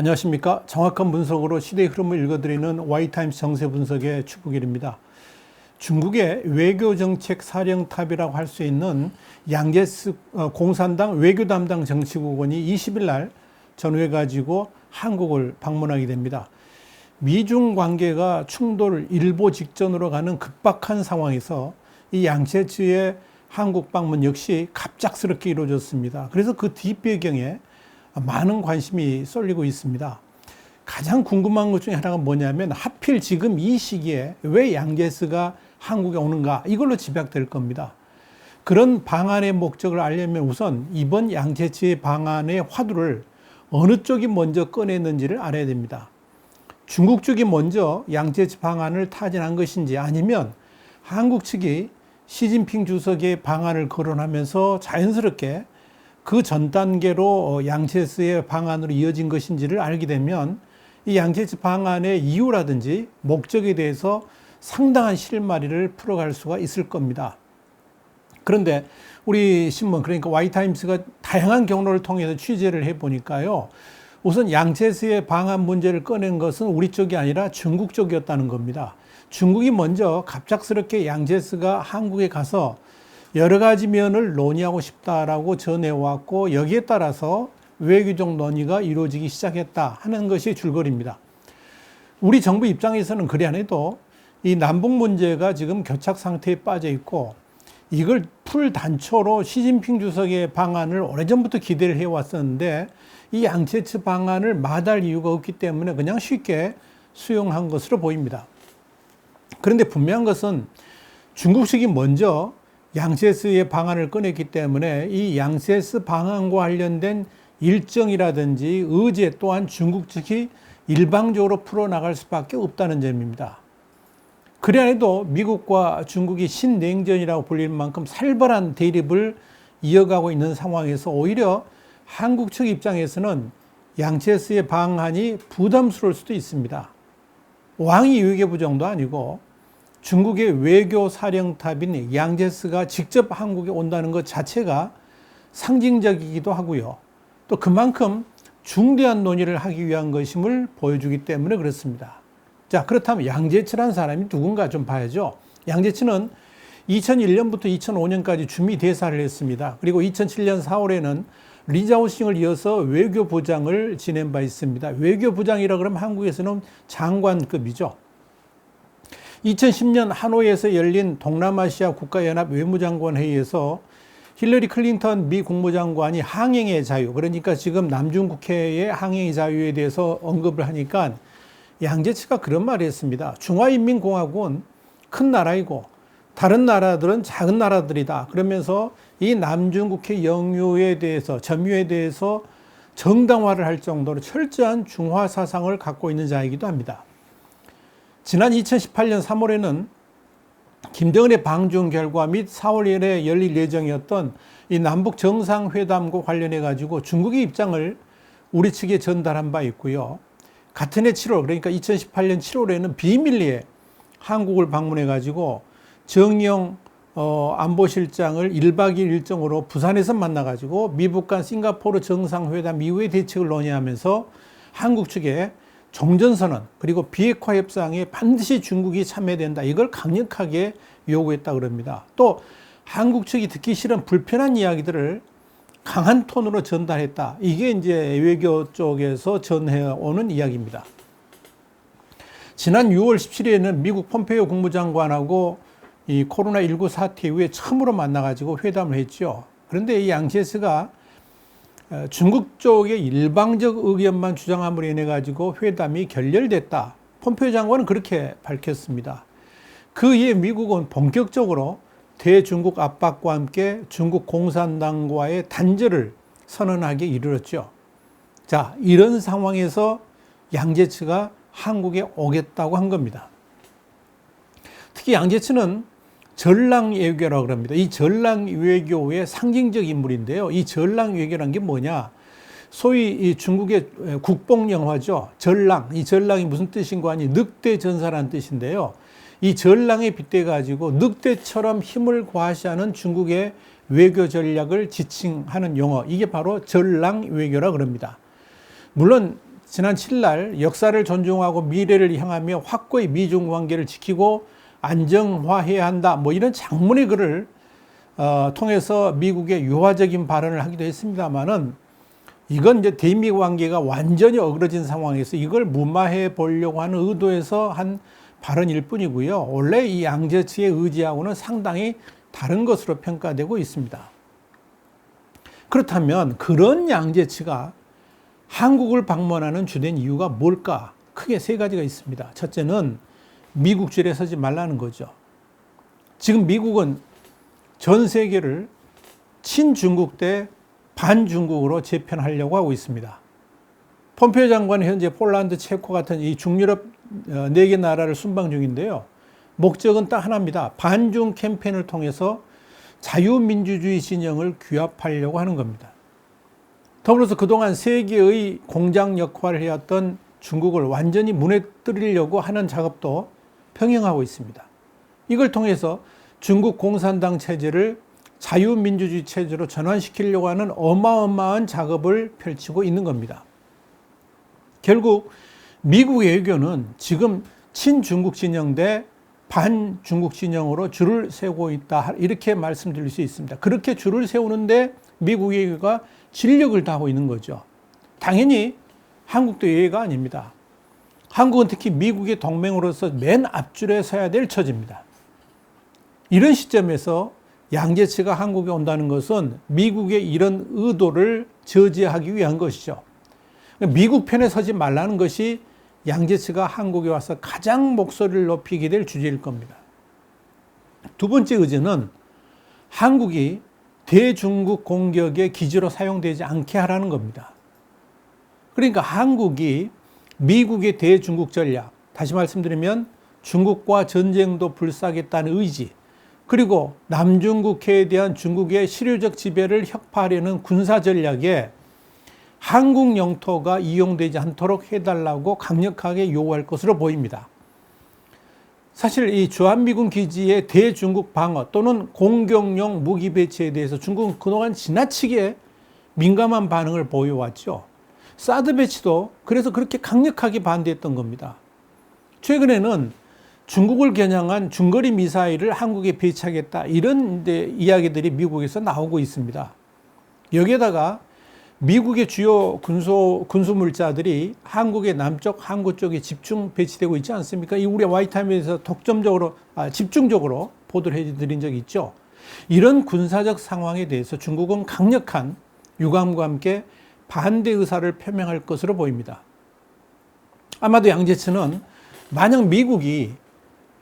안녕하십니까. 정확한 분석으로 시대의 흐름을 읽어드리는 와이타임스 정세 분석의 추부길입니다. 중국의 외교 정책 사령탑이라고 할 수 있는 양제스 어, 공산당 외교 담당 정치국원이 20일 날 전후해 가지고 한국을 방문하게 됩니다. 미중 관계가 충돌 일보 직전으로 가는 급박한 상황에서 이 양제츠의 한국 방문 역시 갑작스럽게 이루어졌습니다. 그래서 그 뒷배경에 많은 관심이 쏠리고 있습니다. 가장 궁금한 것 중에 하나가 뭐냐면 하필 지금 이 시기에 왜 양제스가 한국에 오는가 이걸로 집약될 겁니다. 그런 방안의 목적을 알려면 우선 이번 양제츠의 방안의 화두를 어느 쪽이 먼저 꺼냈는지를 알아야 됩니다. 중국 쪽이 먼저 양제츠 방안을 타진한 것인지 아니면 한국 측이 시진핑 주석의 방안을 거론하면서 자연스럽게 그 전 단계로 양제스의 방안으로 이어진 것인지를 알게 되면 이 양제스 방안의 이유라든지 목적에 대해서 상당한 실마리를 풀어갈 수가 있을 겁니다. 그런데 우리 신문 그러니까 와이타임스가 다양한 경로를 통해서 취재를 해 보니까요. 우선 양제스의 방한 문제를 꺼낸 것은 우리 쪽이 아니라 중국 쪽이었다는 겁니다. 중국이 먼저 갑작스럽게 양제스가 한국에 가서 여러 가지 면을 논의하고 싶다라고 전해왔고 여기에 따라서 외교적 논의가 이루어지기 시작했다 하는 것이 줄거리입니다. 우리 정부 입장에서는 그리 안 해도 이 남북 문제가 지금 교착 상태에 빠져 있고 이걸 풀 단초로 시진핑 주석의 방안을 오래전부터 기대를 해왔었는데 이 양체츠 방안을 마다할 이유가 없기 때문에 그냥 쉽게 수용한 것으로 보입니다. 그런데 분명한 것은 중국식이 먼저 양세스의 방안을 꺼냈기 때문에 이 양세스 방안과 관련된 일정이라든지 의제 또한 중국 측이 일방적으로 풀어나갈 수밖에 없다는 점입니다. 그래 해도 미국과 중국이 신냉전이라고 불릴 만큼 살벌한 대립을 이어가고 있는 상황에서 오히려 한국 측 입장에서는 양체스의 방안이 부담스러울 수도 있습니다. 왕이 외교부 정도 아니고 중국의 외교 사령탑인 양제스가 직접 한국에 온다는 것 자체가 상징적이기도 하고요. 또 그만큼 중대한 논의를 하기 위한 것임을 보여주기 때문에 그렇습니다. 자, 그렇다면 양제츠라는 사람이 누군가 좀 봐야죠. 양제츠는 2001년부터 2005년까지 주미 대사를 했습니다. 그리고 2007년 4월에는 리자오싱을 이어서 외교부장을 지낸 바 있습니다. 외교부장이라 그러면 한국에서는 장관급이죠. 2010년 하노이에서 열린 동남아시아 국가연합 외무장관 회의에서 힐러리 클린턴 미 국무장관이 항행의 자유, 그러니까 지금 남중국해의 항행의 자유에 대해서 언급을 하니까 양제츠가 그런 말을 했습니다. 중화인민공화국은 큰 나라이고 다른 나라들은 작은 나라들이다. 그러면서 이 남중국해 영유에 대해서 점유에 대해서 정당화를 할 정도로 철저한 중화 사상을 갖고 있는 자이기도 합니다. 지난 2018년 3월에는 김정은의 방중 결과 및 4월 1일에 열릴 예정이었던 이 남북 정상회담과 관련해 가지고 중국의 입장을 우리 측에 전달한 바 있고요. 같은 해 7월 그러니까 2018년 7월에는 비밀리에 한국을 방문해 가지고 정영 어, 안보실장을 1박 2일 일정으로 부산에서 만나 가지고 미북 간 싱가포르 정상회담 이후의 대책을 논의하면서 한국 측에 종전선언 그리고 비핵화 협상에 반드시 중국이 참여된다. 이걸 강력하게 요구했다 그럽니다. 또 한국 측이 듣기 싫은 불편한 이야기들을 강한 톤으로 전달했다. 이게 이제 외교 쪽에서 전해오는 이야기입니다. 지난 6월 17일에는 미국 폼페이오 국무장관하고 이 코로나19 사태 이후에 처음으로 만나가지고 회담을 했죠. 그런데 이 어, 중국 쪽의 일방적 의견만 주장함으로 인해 가지고 회담이 결렬됐다. 폼페이오 장관은 그렇게 밝혔습니다. 그 이에 미국은 본격적으로 대중국 압박과 함께 중국 공산당과의 단절을 선언하게 이르렀죠. 자, 이런 상황에서 양제츠가 한국에 오겠다고 한 겁니다. 특히 양제츠는 전랑 외교라고 합니다. 이 전랑 외교의 상징적 인물인데요. 이 전랑 외교란 게 뭐냐? 소위 이 중국의 국뽕 영화죠. 전랑. 이 전랑이 무슨 뜻인가 하니 늑대 전사라는 뜻인데요. 이 전랑에 빗대 가지고 늑대처럼 힘을 과시하는 중국의 외교 전략을 지칭하는 용어. 이게 바로 전랑 외교라 그럽니다. 물론 지난 7일 역사를 존중하고 미래를 향하며 확고히 미중 관계를 지키고 안정화해야 한다. 뭐 이런 장문의 글을 어, 통해서 미국의 유화적인 발언을 하기도 했습니다만은 이건 이제 대미 관계가 완전히 어그러진 상황에서 이걸 무마해 보려고 하는 의도에서 한 발언일 뿐이고요. 원래 이 양재치의 의지하고는 상당히 다른 것으로 평가되고 있습니다. 그렇다면 그런 양재치가 한국을 방문하는 주된 이유가 뭘까? 크게 세 가지가 있습니다. 첫째는 미국 줄에 서지 말라는 거죠. 지금 미국은 전 세계를 친중국 대 반중국으로 재편하려고 하고 있습니다. 폼페이오 장관은 현재 폴란드, 체코 같은 이 중유럽 네 개 나라를 순방 중인데요. 목적은 딱 하나입니다. 반중 캠페인을 통해서 자유민주주의 진영을 규합하려고 하는 겁니다. 더불어서 그동안 세계의 공장 역할을 해왔던 중국을 완전히 무너뜨리려고 하는 작업도 평행하고 있습니다. 이걸 통해서 중국 공산당 체제를 자유민주주의 체제로 전환시키려고 하는 어마어마한 작업을 펼치고 있는 겁니다. 결국 미국 외교는 지금 친중국 진영 대 반중국 진영으로 줄을 세우고 있다. 이렇게 말씀드릴 수 있습니다. 그렇게 줄을 세우는데 미국 외교가 진력을 다하고 있는 거죠. 당연히 한국도 예외가 아닙니다. 한국은 특히 미국의 동맹으로서 맨 앞줄에 서야 될 처지입니다. 이런 시점에서 양재치가 한국에 온다는 것은 미국의 이런 의도를 저지하기 위한 것이죠. 미국 편에 서지 말라는 것이 양재치가 한국에 와서 가장 목소리를 높이게 될 주제일 겁니다. 두 번째 의제는 한국이 대중국 공격의 기지로 사용되지 않게 하라는 겁니다. 그러니까 한국이 미국의 대중국 전략, 다시 말씀드리면 중국과 전쟁도 불사하겠다는 의지, 그리고 남중국해에 대한 중국의 실효적 지배를 혁파하려는 군사 전략에 한국 영토가 이용되지 않도록 해달라고 강력하게 요구할 것으로 보입니다. 사실 이 주한미군 기지의 대중국 방어 또는 공격용 무기 배치에 대해서 중국은 그동안 지나치게 민감한 반응을 보여왔죠. 사드 배치도 그래서 그렇게 강력하게 반대했던 겁니다. 최근에는 중국을 겨냥한 중거리 미사일을 한국에 배치하겠다 이런 이야기들이 미국에서 나오고 있습니다. 여기에다가 미국의 주요 군소 군수 물자들이 한국의 남쪽 항구 쪽에 집중 배치되고 있지 않습니까? 이 우리 와이타임에서 독점적으로 아, 집중적으로 보도를 해드린 적이 있죠. 이런 군사적 상황에 대해서 중국은 강력한 유감과 함께 반대 의사를 표명할 것으로 보입니다. 아마도 양재츠는 만약 미국이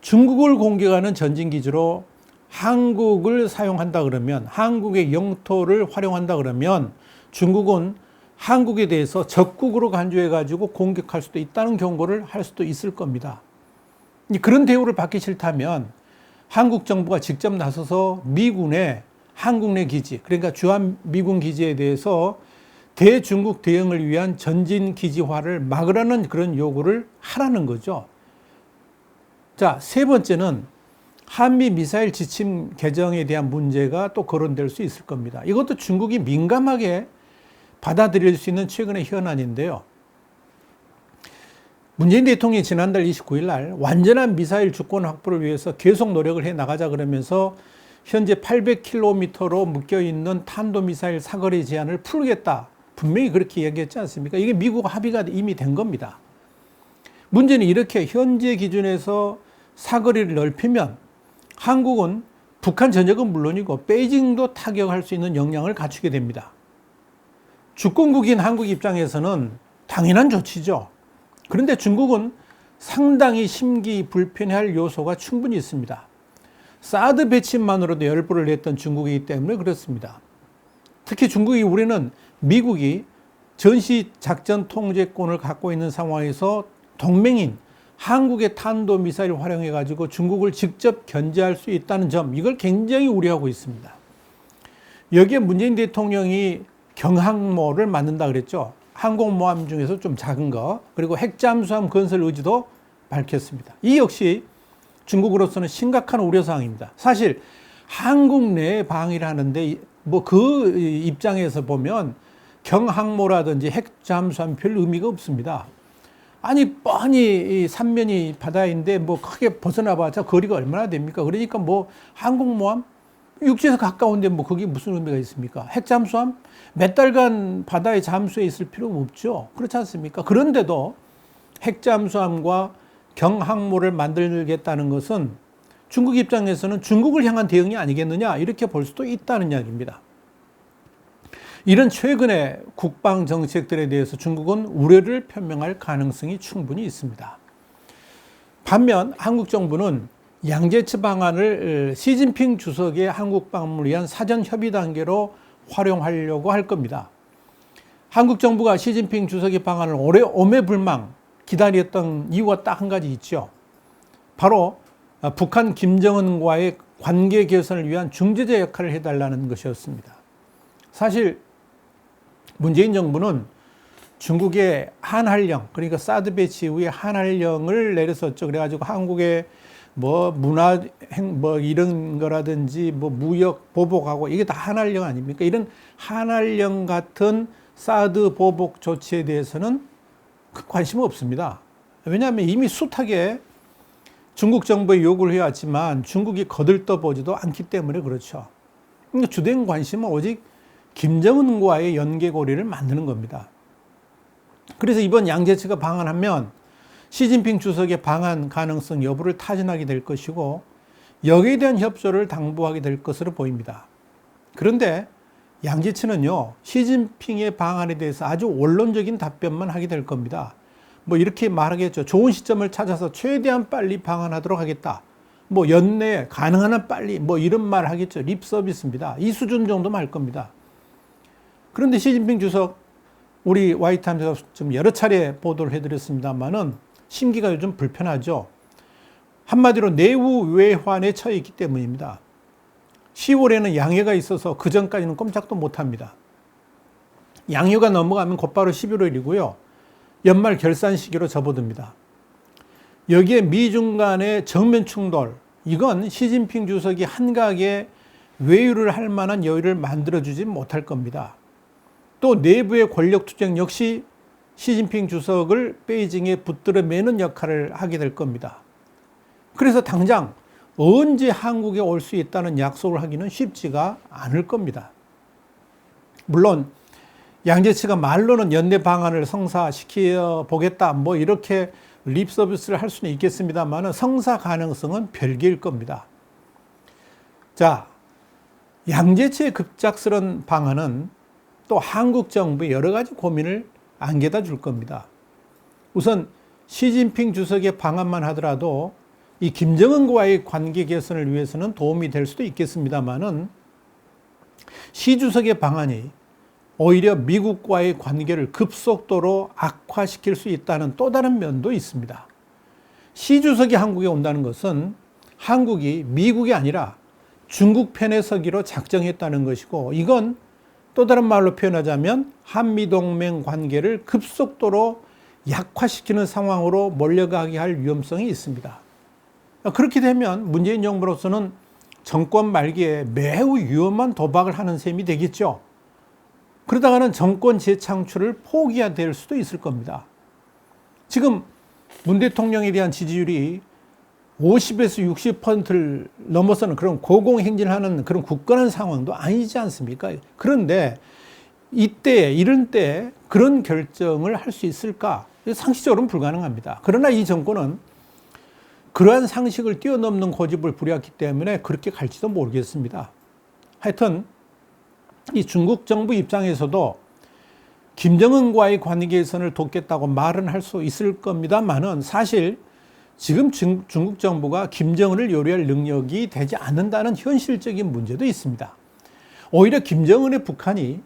중국을 공격하는 전진 기지로 한국을 사용한다 그러면 한국의 영토를 활용한다 그러면 중국은 한국에 대해서 적국으로 간주해 가지고 공격할 수도 있다는 경고를 할 수도 있을 겁니다. 그런 대우를 받기 싫다면 한국 정부가 직접 나서서 미군의 한국 내 기지, 그러니까 주한 미군 기지에 대해서 대중국 대응을 위한 전진 기지화를 막으라는 그런 요구를 하라는 거죠. 자, 세 번째는 한미 미사일 지침 개정에 대한 문제가 또 거론될 수 있을 겁니다. 이것도 중국이 민감하게 받아들일 수 있는 최근의 현안인데요. 문재인 대통령이 지난달 29일 날 완전한 미사일 주권 확보를 위해서 계속 노력을 해 나가자 그러면서 현재 800km로 묶여 있는 탄도미사일 사거리 제한을 풀겠다. 분명히 그렇게 얘기했지 않습니까? 이게 미국 합의가 이미 된 겁니다. 문제는 이렇게 현재 기준에서 사거리를 넓히면 한국은 북한 전역은 물론이고 베이징도 타격할 수 있는 역량을 갖추게 됩니다. 주권국인 한국 입장에서는 당연한 조치죠. 그런데 중국은 상당히 심기 불편해할 요소가 충분히 있습니다. 사드 배치만으로도 열불을 냈던 중국이기 때문에 그렇습니다. 특히 중국이 우리는 미국이 전시 작전 통제권을 갖고 있는 상황에서 동맹인 한국의 탄도 미사일 활용해 가지고 중국을 직접 견제할 수 있다는 점 이걸 굉장히 우려하고 있습니다. 여기에 문재인 대통령이 경항모를 만든다 그랬죠. 항공모함 중에서 좀 작은 거, 그리고 핵잠수함 건설 의지도 밝혔습니다. 이 역시 중국으로서는 심각한 우려 사항입니다. 사실 한국 내 방위를 하는데 뭐 그 입장에서 보면 경항모라든지 핵잠수함 별 의미가 없습니다. 아니 뻔히 이 삼면이 바다인데 뭐 크게 벗어나봤자 거리가 얼마나 됩니까? 그러니까 뭐 항공모함 육지에서 가까운데 뭐 그게 무슨 의미가 있습니까? 핵잠수함 몇 달간 바다에 잠수해 있을 필요가 없죠. 그렇지 않습니까? 그런데도 핵잠수함과 경항모를 만들겠다는 것은 중국 입장에서는 중국을 향한 대응이 아니겠느냐 이렇게 볼 수도 있다는 이야기입니다. 이런 최근의 국방 정책들에 대해서 중국은 우려를 표명할 가능성이 충분히 있습니다. 반면 한국 정부는 양제츠 방안을 시진핑 주석의 한국 방문을 위한 사전 협의 단계로 활용하려고 할 겁니다. 한국 정부가 시진핑 주석의 방안을 오래 오매불망 기다렸던 이유가 딱 한 가지 있죠. 바로 북한 김정은과의 관계 개선을 위한 중재자 역할을 해달라는 것이었습니다. 사실 문재인 정부는 중국의 한한령 그러니까 사드 배치 이후에 한한령을 내렸었죠. 그래가지고 한국의 뭐 문화 행 뭐 이런 거라든지 뭐 무역 보복하고 이게 다 한한령 아닙니까? 이런 한한령 같은 사드 보복 조치에 대해서는 큰 관심 없습니다. 왜냐하면 이미 숱하게 중국 정부에 요구를 해왔지만 중국이 거들떠 보지도 않기 때문에 그렇죠. 주된 관심은 오직 김정은과의 연계고리를 만드는 겁니다. 그래서 이번 양재치가 방한하면 시진핑 주석의 방한 가능성 여부를 타진하게 될 것이고 여기에 대한 협조를 당부하게 될 것으로 보입니다. 그런데 양재치는요, 시진핑의 방안에 대해서 아주 원론적인 답변만 하게 될 겁니다. 뭐 이렇게 말하겠죠. 좋은 시점을 찾아서 최대한 빨리 방한하도록 하겠다. 뭐 연내 가능한 한 빨리 뭐 이런 말 하겠죠. 립 서비스입니다. 이 수준 정도만 할 겁니다. 그런데 시진핑 주석 우리 와이타임즈가 좀 여러 차례 보도를 해드렸습니다만은 심기가 요즘 불편하죠. 한마디로 내후 외환에 처해 있기 때문입니다. 10월에는 양해가 있어서 그 전까지는 꼼짝도 못합니다. 양휴가 넘어가면 곧바로 11월이고요. 연말 결산 시기로 접어듭니다. 여기에 미중 간의 정면 충돌, 이건 시진핑 주석이 한각에 외유를 할 만한 여유를 만들어주지 못할 겁니다. 또 내부의 권력 투쟁 역시 시진핑 주석을 베이징에 붙들어 매는 역할을 하게 될 겁니다. 그래서 당장 언제 한국에 올 수 있다는 약속을 하기는 쉽지가 않을 겁니다. 물론 양재치가 말로는 연내 방안을 성사시켜 보겠다 뭐 이렇게 립 서비스를 할 수는 있겠습니다만 성사 가능성은 별개일 겁니다. 자, 양재치의 급작스런 방안은 또 한국 정부의 여러 가지 고민을 안겨다 줄 겁니다. 우선 시진핑 주석의 방안만 하더라도 이 김정은과의 관계 개선을 위해서는 도움이 될 수도 있겠습니다만은 시 주석의 방안이 오히려 미국과의 관계를 급속도로 악화시킬 수 있다는 또 다른 면도 있습니다. 시 주석이 한국에 온다는 것은 한국이 미국이 아니라 중국 편에 서기로 작정했다는 것이고 이건 또 다른 말로 표현하자면 한미동맹 관계를 급속도로 약화시키는 상황으로 몰려가게 할 위험성이 있습니다. 그렇게 되면 문재인 정부로서는 정권 말기에 매우 위험한 도박을 하는 셈이 되겠죠. 그러다가는 정권 재창출을 포기해야 될 수도 있을 겁니다. 지금 문 대통령에 대한 지지율이 50에서 60%를 넘어서는 그런 고공행진하는 그런 굳건한 상황도 아니지 않습니까? 그런데 이때, 이런 때 그런 결정을 할 수 있을까? 상식적으로는 불가능합니다. 그러나 이 정권은 그러한 상식을 뛰어넘는 고집을 부렸기 때문에 그렇게 갈지도 모르겠습니다. 하여튼 이 중국 정부 입장에서도 김정은과의 관계 개선을 돕겠다고 말은 할 수 있을 겁니다만은 사실 지금 중국 정부가 김정은을 요리할 능력이 되지 않는다는 현실적인 문제도 있습니다. 오히려 김정은의 북한이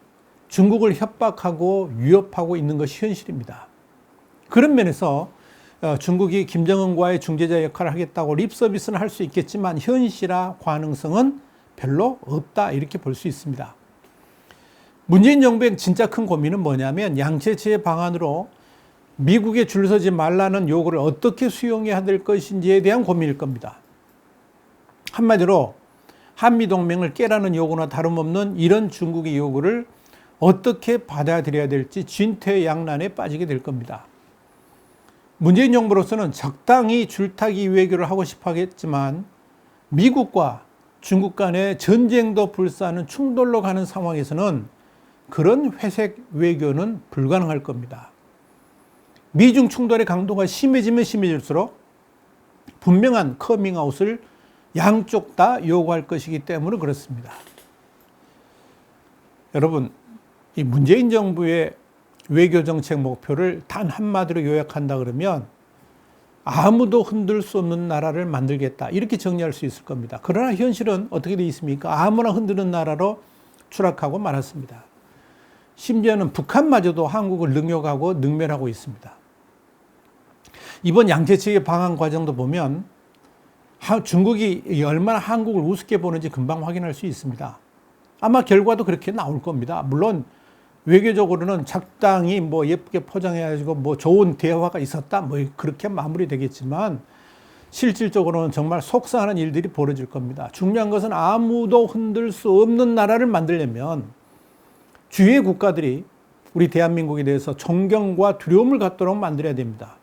중국을 협박하고 위협하고 있는 것이 현실입니다. 그런 면에서 어, 중국이 김정은과의 중재자 역할을 하겠다고 립 서비스는 할 수 있겠지만 현실화 가능성은 별로 없다 이렇게 볼 수 있습니다. 문재인 정부의 진짜 큰 고민은 뭐냐면 양체치의 방안으로 미국에 줄 서지 말라는 요구를 어떻게 수용해야 될 것인지에 대한 고민일 겁니다. 한마디로 한미동맹을 깨라는 요구나 다름없는 이런 중국의 요구를 어떻게 받아들여야 될지 진퇴양난에 빠지게 될 겁니다. 문재인 정부로서는 적당히 줄타기 외교를 하고 싶어 하겠지만 미국과 중국 간의 전쟁도 불사하는 충돌로 가는 상황에서는 그런 회색 외교는 불가능할 겁니다. 미중 충돌의 강도가 심해지면 심해질수록 분명한 커밍아웃을 양쪽 다 요구할 것이기 때문에 그렇습니다. 여러분, 이 문재인 정부의 외교 정책 목표를 단 한마디로 요약한다 그러면 아무도 흔들 수 없는 나라를 만들겠다. 이렇게 정리할 수 있을 겁니다. 그러나 현실은 어떻게 되어 있습니까? 아무나 흔드는 나라로 추락하고 말았습니다. 심지어는 북한마저도 한국을 능욕하고 능멸하고 있습니다. 이번 양재측의 방한 과정도 보면 중국이 얼마나 한국을 우습게 보는지 금방 확인할 수 있습니다. 아마 결과도 그렇게 나올 겁니다. 물론 외교적으로는 적당히 뭐 예쁘게 포장해가지고 뭐 좋은 대화가 있었다 뭐 그렇게 마무리되겠지만 실질적으로는 정말 속상하는 일들이 벌어질 겁니다. 중요한 것은 아무도 흔들 수 없는 나라를 만들려면 주위의 국가들이 우리 대한민국에 대해서 존경과 두려움을 갖도록 만들어야 됩니다.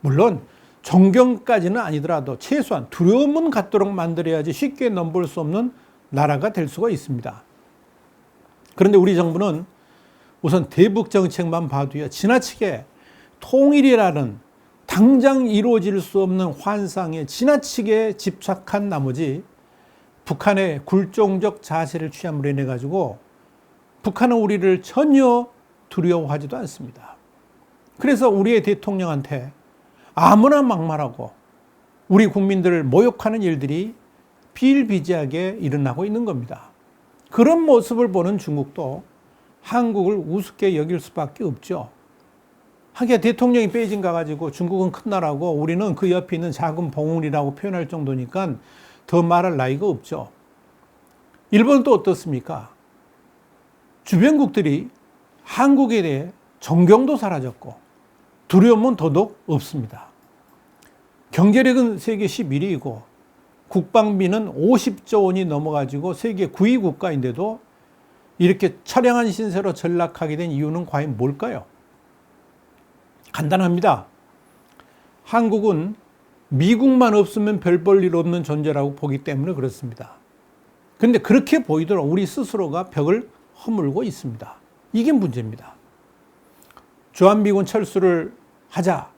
물론 존경까지는 아니더라도 최소한 두려움은 갖도록 만들어야지 쉽게 넘볼 수 없는 나라가 될 수가 있습니다. 그런데 우리 정부는 우선 대북 정책만 봐도요, 지나치게 통일이라는 당장 이루어질 수 없는 환상에 지나치게 집착한 나머지 북한의 굴종적 자세를 취함으로 인해 가지고 북한은 우리를 전혀 두려워하지도 않습니다. 그래서 우리의 대통령한테 아무나 막말하고 우리 국민들을 모욕하는 일들이 비일비재하게 일어나고 있는 겁니다. 그런 모습을 보는 중국도 한국을 우습게 여길 수밖에 없죠. 하기야 대통령이 베이징 가가지고 중국은 큰 나라고 우리는 그 옆에 있는 작은 봉우리라고 표현할 정도니까 더 말할 나이가 없죠. 일본은 또 어떻습니까? 주변국들이 한국에 대해 존경도 사라졌고 두려움은 더더욱 없습니다. 경제력은 세계 11위이고 국방비는 50조 원이 넘어가지고 세계 9위 국가인데도 이렇게 처량한 신세로 전락하게 된 이유는 과연 뭘까요? 간단합니다. 한국은 미국만 없으면 별 볼 일 없는 존재라고 보기 때문에 그렇습니다. 그런데 그렇게 보이도록 우리 스스로가 벽을 허물고 있습니다. 이게 문제입니다. 주한미군 철수를 하자.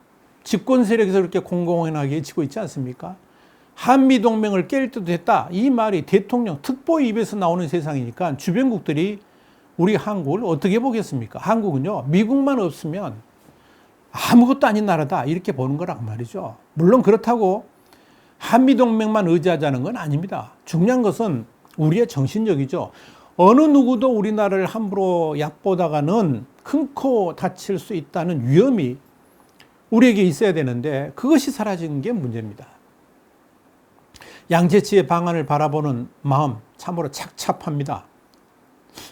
집권 세력에서 그렇게 공공연하게 외치고 있지 않습니까? 한미동맹을 깰 때도 됐다. 이 말이 대통령 특보의 입에서 나오는 세상이니까 주변국들이 우리 한국을 어떻게 보겠습니까? 한국은요, 미국만 없으면 아무것도 아닌 나라다. 이렇게 보는 거란 말이죠. 물론 그렇다고 한미동맹만 의지하자는 건 아닙니다. 중요한 것은 우리의 정신력이죠. 어느 누구도 우리나라를 함부로 얕보다가는 큰 코 다칠 수 있다는 위험이 우리에게 있어야 되는데 그것이 사라진 게 문제입니다. 양재치의 방안을 바라보는 마음 참으로 착잡합니다.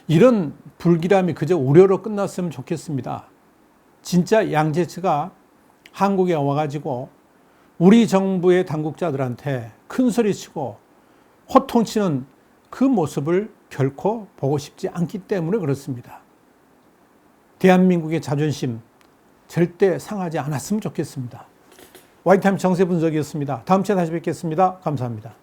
이런 불길함이 그저 우려로 끝났으면 좋겠습니다. 진짜 양재치가 한국에 와가지고 우리 정부의 당국자들한테 큰 소리 치고 호통치는 그 모습을 결코 보고 싶지 않기 때문에 그렇습니다. 대한민국의 자존심 절대 상하지 않았으면 좋겠습니다. 와이타임 정세 분석이었습니다. 다음 주에 다시 뵙겠습니다. 감사합니다.